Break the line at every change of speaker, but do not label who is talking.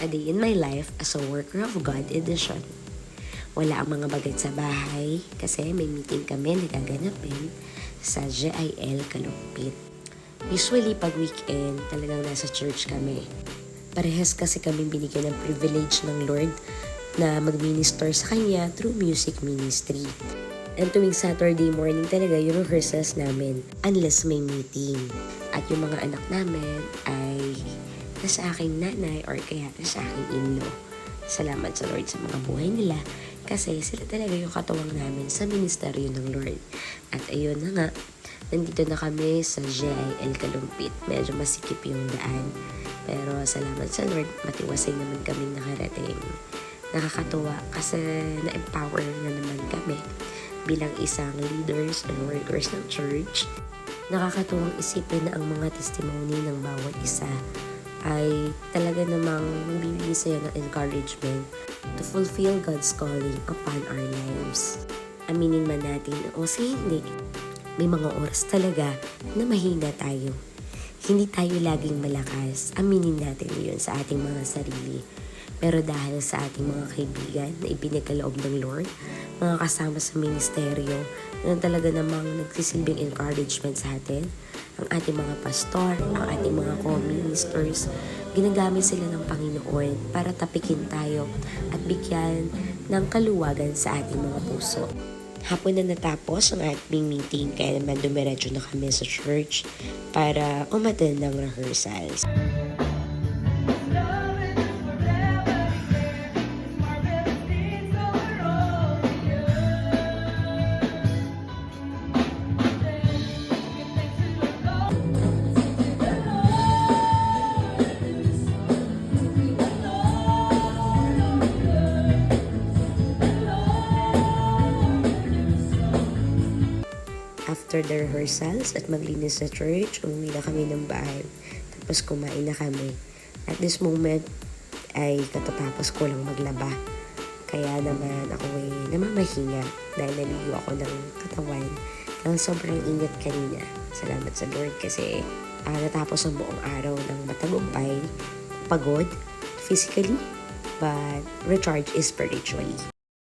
A Day in My Life as a Worker of God edition. Wala ang mga bagay sa bahay kasi may meeting kami na gaganapin sa JIL Kalumpit. Usually pag weekend talagang nasa church kami. Parehas kasi kami binigyan ng privilege ng Lord na mag-minister sa Kanya through music ministry. And tuwing Saturday morning talaga yung rehearsals namin unless may meeting. At yung mga anak namin ay nasa aking nanay or kaya nasa aking in-law. Salamat sa Lord sa mga buhay nila kasi sila talaga yung katuwang namin sa ministeryo ng Lord. At ayun na nga, nandito na kami sa JIL Kalumpit. Medyo masikip yung daan. Pero salamat sa Lord, matiwasay naman kami nakarating. Nakakatuwa kasi na-empower na naman kami bilang isang leaders and workers ng church. Nakakatuwang isipin na ang mga testimony ng bawat isa ay talaga namang bibigay sa'yo ng encouragement to fulfill God's calling upon our lives. Aminin man natin o sa hindi, may mga oras talaga na mahina tayo. Hindi tayo laging malakas. Aminin natin yun sa ating mga sarili. Pero dahil sa ating mga kaibigan na ipinagkaloob ng Lord, mga kasama sa ministeryo na talaga namang nagsisilbing encouragement sa atin, ang ating mga pastor, ang ating mga co-ministers, ginagamit sila ng Panginoon para tapikin tayo at bigyan ng kaluwagan sa ating mga puso. Hapon na natapos ang ating meeting kaya naman dumiretso na kami sa church para umattend ng rehearsals. After the rehearsals at maglinis sa church, umuwi na kami ng bahay. Tapos kumain na kami. At this moment, ay katatapos ko lang maglaba. Kaya naman ako ay namamahinga dahil naligo ako ng katawan ng sobrang init kanina. Salamat sa Lord kasi ah, natapos ang buong araw ng matagumpay, pagod physically, but recharge spiritually.